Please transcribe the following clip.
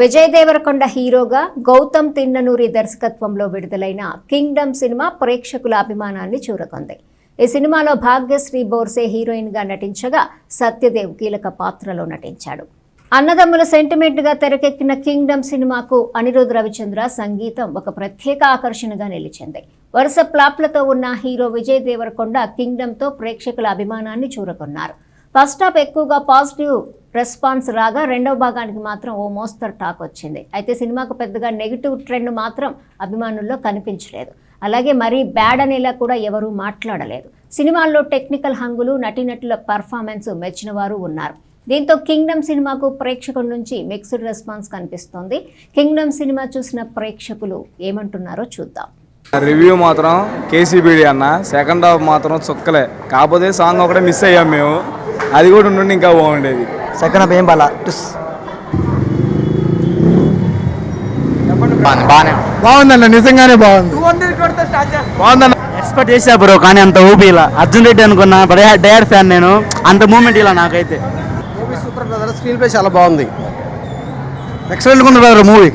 విజయ్ దేవరకొండ హీరోగా గౌతమ్ తిన్ననూరి దర్శకత్వంలో విడుదలైన కింగ్డమ్ సినిమా ప్రేక్షకుల అభిమానాన్ని చూరకొంది. ఈ సినిమాలో భాగ్యశ్రీ బోర్సే హీరోయిన్గా నటించగా సత్యదేవ్ కీలక పాత్రలో నటించాడు. అన్నదమ్ముల సెంటిమెంట్గా తెరకెక్కిన కింగ్డమ్ సినిమాకు అనిరుద్ రవిచంద్ర సంగీతం ఒక ప్రత్యేక ఆకర్షణగా నిలిచింది. వరుస ప్లాప్లతో ఉన్న హీరో విజయ్ దేవరకొండ కింగ్డమ్తో ప్రేక్షకుల అభిమానాన్ని చూరకొన్నారు. ఫస్ట్ హాఫ్ ఎక్కువగా పాజిటివ్ రెస్పాన్స్ రాగా రెండవ భాగానికి మాత్రం ఓ మోస్తరు టాక్ వచ్చింది. అయితే సినిమాకు పెద్దగా నెగిటివ్ ట్రెండ్ మాత్రం అభిమానుల్లో కనిపించలేదు. అలాగే మరీ బ్యాడ్ అనేలా కూడా ఎవరూ మాట్లాడలేదు. సినిమాల్లో టెక్నికల్ హంగులు నటీనటుల పర్ఫార్మెన్స్ మెచ్చిన వారు ఉన్నారు. దీంతో కింగ్డమ్ సినిమాకు ప్రేక్షకుల నుంచి మిక్స్డ్ రెస్పాన్స్ కనిపిస్తోంది. కింగ్డమ్ సినిమా చూసిన ప్రేక్షకులు ఏమంటున్నారో చూద్దాం. రివ్యూ మాత్రం కేసీబీడి అన్న సెకండ్ హాఫ్ మాత్రం చుక్కలే. కాకపోతే సాంగ్ ఒకటే మిస్ అయ్యాం మేము. అది కూడా ఉండి ఇంకా బాగుండేది. సెకండ్ హాఫ్ ఏం బాలా. టుస్. బాగానే బాగుందన్న నిజంగానే బాగుంది. బాగుందన్న. ఎక్స్పెక్ట్ చేసా బ్రో కానీ అంత ఊపి ఇలా. అర్జున్ రెడ్డి అనుకున్నా డైరెక్ట్ ఫ్యాన్ నేను. అంత మూమెంట్ ఇలా నాకైతే. Movie super brother screenplay చాలా బాగుంది. ఎక్సలెంట్ ఉంది బ్రదర్ మూవీ